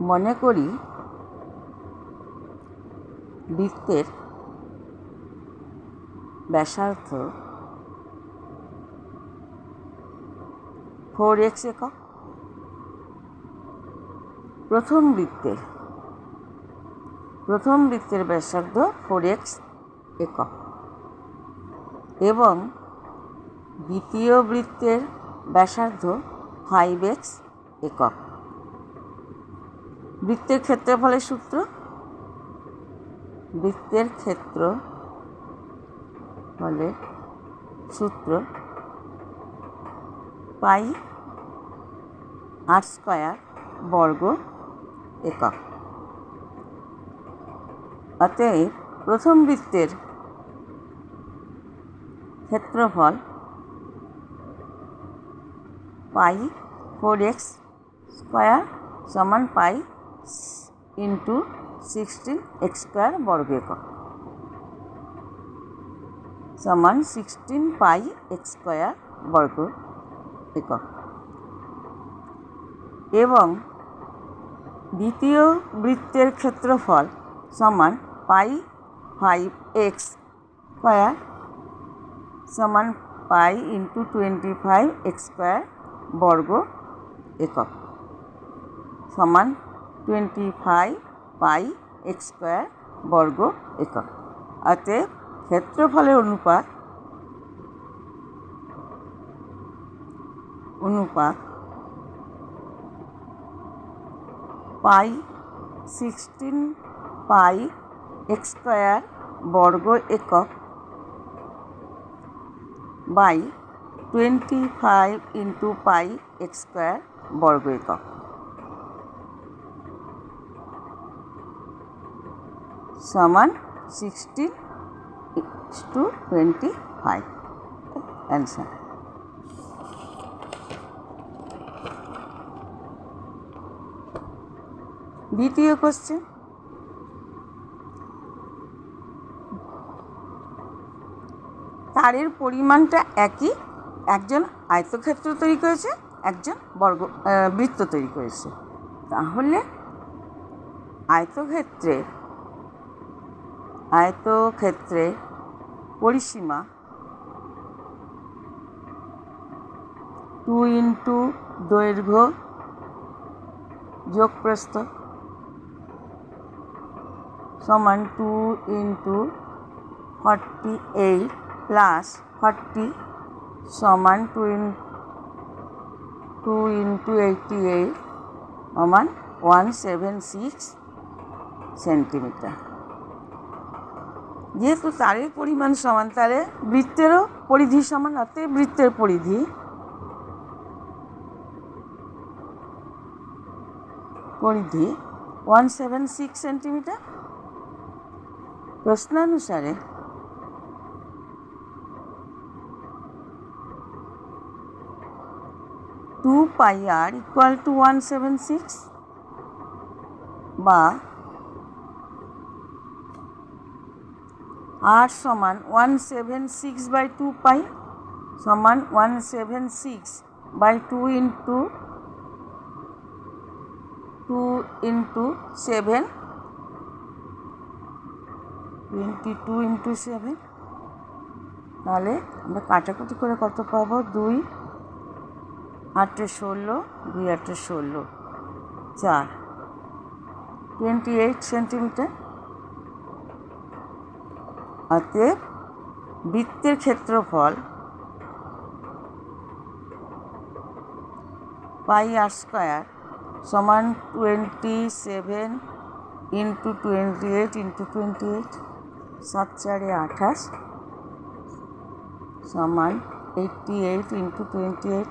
মনে করি বৃত্তের ব্যাসার্ধ ফোর এক্স একক। প্রথম বৃত্তের প্রথম বৃত্তের ব্যাসার্ধ ফোর এক্স একক। এবং দ্বিতীয় বৃত্তের ব্যাসার্ধ ফাইভ এক্স একক। বৃত্তের ক্ষেত্রফলের সূত্র? বৃত্তের ক্ষেত্র ফলে সূত্র পাই আর স্কয়ার বর্গ একক। অতএব প্রথম বৃত্তের ক্ষেত্রফল পাই ফোর এক্স স্কোয়ার সমান পাই ইন্টু সিক্সটিন স্কোয়ার বর্গ একক সমান সিক্সটিন পাই স্কোয়ার বর্গ একক এবং দ্বিতীয় বৃত্তের ক্ষেত্রফল সমান পাই ফাইভ এক্স স্কোয়ার সমান pi into twenty five square বর্গ একক। সমান twenty five pi X square বর্গ একক অতএব ক্ষেত্রফলের অনুপাত অনুপাত pi sixteen pi X square বর্গ একক by twenty five into pi X square বর্গ একক সমান sixteen to twenty five answer দ্বিতীয় কোশ্চেন তারের পরিমাণটা একই, একজন আয়তক্ষেত্র তৈরি করেছে, একজন বর্গ বৃত্ত তৈরি করেছে। তাহলে আয়তক্ষেত্রের আয়তক্ষেত্রের পরিসীমা টু ইন্টু দৈর্ঘ্য যোগ প্রস্থ সমান two into forty eight plus forty সমান two in two into eighty eight সমান ওয়ান সেভেন সিক্স সেন্টিমিটার যেহেতু তারের পরিমাণ সমান তারে বৃত্তেরও পরিধি সমান, অতএব বৃত্তের পরিধি। পরিধি one seven six centimetre প্রশ্নানুসারে two pi r equal to one seven six বা আর সমান one seven six by two pi সমান one seven six by two into two into seven twenty two into seven. তাহলে আমরা কাটাকুটি করে কত পাবো? দুই, আটে ষোলো, দুই আটে ষোলো, চার। Twenty eight centimetre. অতএব বৃত্তের ক্ষেত্রফল পাই আর স্কোয়ার সমান twenty seven into twenty eight into twenty eight সাত চারে আঠাশ সমান eighty eight into twenty eight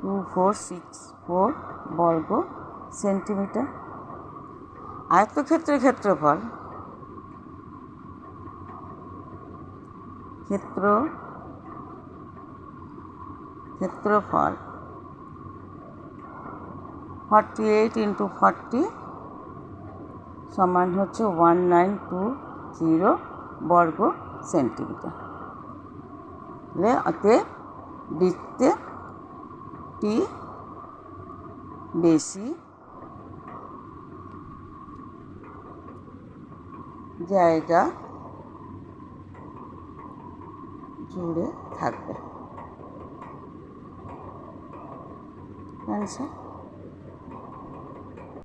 two four six four বর্গ সেন্টিমিটার আয়তক্ষেত্রের ক্ষেত্রফল। ক্ষেত্র, ক্ষেত্রফল ফর্টি এইট ইন্টু ফর্টি সমান হচ্ছে ওয়ান নাইন টু জিরো বর্গ সেন্টিমিটার। অতএব বৃত্তে টি বেশি জায়গা জুড়ে থাকবে। অ্যান্সার